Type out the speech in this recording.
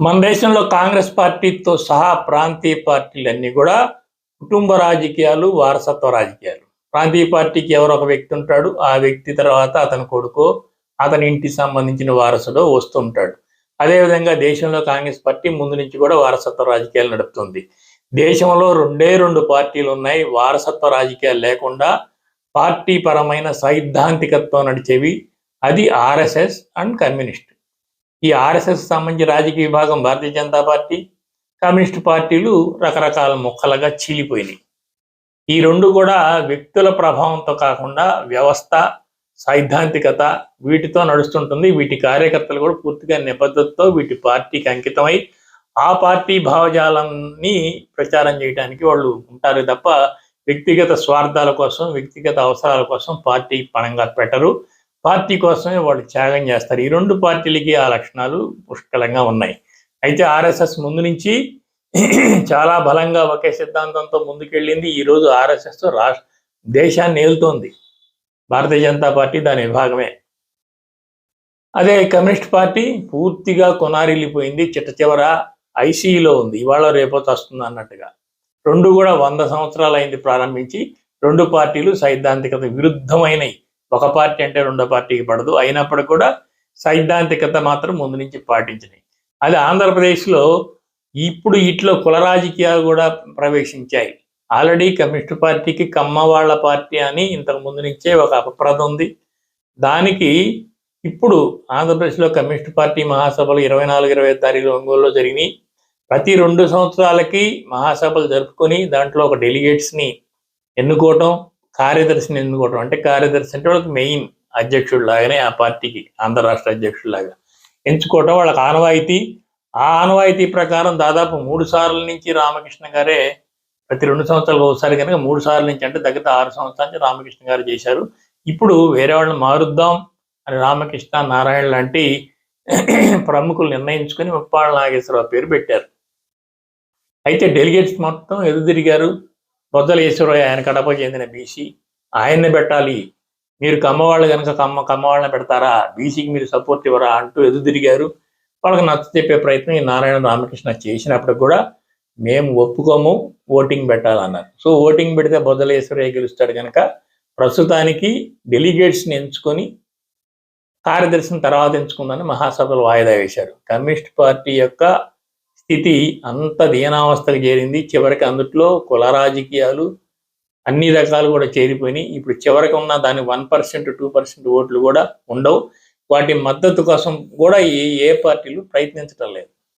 మన దేశంలో కాంగ్రెస్ పార్టీతో సహా ప్రాంతీయ పార్టీలన్నీ కూడా కుటుంబ రాజకీయాలు వారసత్వ రాజకీయాలు. ప్రాంతీయ పార్టీకి ఎవరో ఒక వ్యక్తి ఉంటాడు ఆ వ్యక్తి తర్వాత అతని కొడుకు అతని ఇంటికి సంబంధించిన వారసుడు వస్తుంటాడు అదేవిధంగా దేశంలో కాంగ్రెస్ పార్టీ ముందు నుంచి కూడా వారసత్వ రాజకీయాలు నడుపుతుంది. దేశంలో రెండే రెండు పార్టీలు ఉన్నాయి వారసత్వ రాజకీయాలు లేకుండా పార్టీ పరమైన సైద్ధాంతికత్వం నడిచేవి. అది ఆర్ఎస్ఎస్ అండ్ కమ్యూనిస్ట్. ఈ ఆర్ఎస్ఎస్ సంబంధించి రాజకీయ విభాగం భారతీయ జనతా పార్టీ కమ్యూనిస్ట్ పార్టీలు రకరకాల ముక్కలుగా చీలిపోయినాయి. ఈ రెండు కూడా వ్యక్తుల ప్రభావంతో కాకుండా వ్యవస్థ సైద్ధాంతికత వీటితో నడుస్తుంటుంది. వీటి కార్యకర్తలు కూడా పూర్తిగా నిబద్ధతతో వీటి పార్టీకి అంకితమై ఆ పార్టీ భావజాలాన్ని ప్రచారం చేయడానికి వాళ్ళు ఉంటారు తప్ప వ్యక్తిగత స్వార్థాల కోసం వ్యక్తిగత అవసరాల కోసం పార్టీ పణంగా పెట్టరు. పార్టీ కోసమే వాళ్ళు త్యాగం చేస్తారు. ఈ రెండు పార్టీలకి ఆ లక్షణాలు పుష్కలంగా ఉన్నాయి. అయితే ఆర్ఎస్ఎస్ ముందు నుంచి చాలా బలంగా ఒకే సిద్ధాంతంతో ముందుకెళ్ళింది. ఈ రోజు ఆర్ఎస్ఎస్ రాష్ట్ర దేశాన్ని ఏలుతోంది భారతీయ జనతా పార్టీ దాని విభాగమే. అదే కమ్యూనిస్ట్ పార్టీ పూర్తిగా కొనారిల్లిపోయింది. చిట్ట చివర ఐసీఈలో ఉంది. ఇవాళ రేపో వస్తుంది అన్నట్టుగా. రెండు కూడా వంద సంవత్సరాలు అయింది ప్రారంభించి రెండు పార్టీలు సైద్ధాంతికత విరుద్ధమైనవి ఒక పార్టీ అంటే రెండో పార్టీకి పడదు. అయినప్పుడు కూడా సైద్ధాంతికత మాత్రం ముందు నుంచి పాటించినాయి అది ఆంధ్రప్రదేశ్లో ఇప్పుడు ఇట్లో కుల రాజకీయాలు కూడా ప్రవేశించాయి. ఆల్రెడీ కమ్యూనిస్ట్ పార్టీకి కమ్మ వాళ్ళ పార్టీ అని ఇంతకు ముందు నుంచే ఒక అపప్రద ఉంది. దానికి ఇప్పుడు ఆంధ్రప్రదేశ్లో కమ్యూనిస్ట్ పార్టీ మహాసభలు ఇరవై నాలుగు ఇరవై తారీఖు ఒంగోలులో జరిగినాయి. ప్రతి రెండు సంవత్సరాలకి మహాసభలు జరుపుకొని దాంట్లో ఒక డెలిగేట్స్ని ఎన్నుకోవటం కార్యదర్శిని ఎన్నుకోవటం అంటే కార్యదర్శి అంటే వాళ్ళకి మెయిన్ అధ్యక్షుడు లాగానే ఆ పార్టీకి ఆంధ్ర రాష్ట్ర అధ్యక్షుడు లాగా ఎంచుకోవటం వాళ్ళకి ఆనవాయితీ. ఆ ఆనవాయితీ ప్రకారం దాదాపు మూడు సార్ల నుంచి రామకృష్ణ గారే ప్రతి రెండు సంవత్సరాలకు ఒకసారి కనుక మూడు సార్ల నుంచి అంటే దగ్గర ఆరు సంవత్సరాల నుంచి రామకృష్ణ గారు చేశారు. ఇప్పుడు వేరే వాళ్ళని మారుద్దాం అని రామకృష్ణ నారాయణ లాంటి ప్రముఖులు నిర్ణయించుకొని ముప్పాళ్ళ నాగేశ్వరరావు పేరు పెట్టారు. అయితే డెలిగేట్స్ మొత్తం ఎదురు తిరిగారు బొద్దల ఈశ్వరరావు ఆయన కడప చెందిన బీసీ ఆయన్ని పెట్టాలి. మీరు కమ్మవాళ్ళు కనుక కమ్మ కమ్మవాళ్ళని పెడతారా? బీసీకి మీరు సపోర్ట్ ఇవ్వరా? అంటూ ఎదురు తిరిగారు. వాళ్ళకి నచ్చ చెప్పే ప్రయత్నం ఈ నారాయణ రామకృష్ణ చేసినప్పుడు కూడా మేము ఒప్పుకోము ఓటింగ్ పెట్టాలన్నారు. సో ఓటింగ్ పెడితే బొద్దలేశ్వరయ్య గెలుస్తాడు కనుక ప్రస్తుతానికి డెలిగేట్స్ని ఎంచుకొని కార్యదర్శిని తర్వాత ఎంచుకుందని మహాసభలు వాయిదా వేశారు. కమ్యూనిస్ట్ పార్టీ యొక్క స్థితి అంత దీనావస్థకు చేరింది. చివరికి అందుట్లో కుల రాజకీయాలు అన్ని రకాలు కూడా చేరిపోయినాయి. ఇప్పుడు చివరికి ఉన్న దాని వన్ పర్సెంట్ టూ పర్సెంట్ ఓట్లు కూడా ఉండవు. వాటి మద్దతు కోసం కూడా ఏ ఏ పార్టీలు ప్రయత్నించడం లేదు.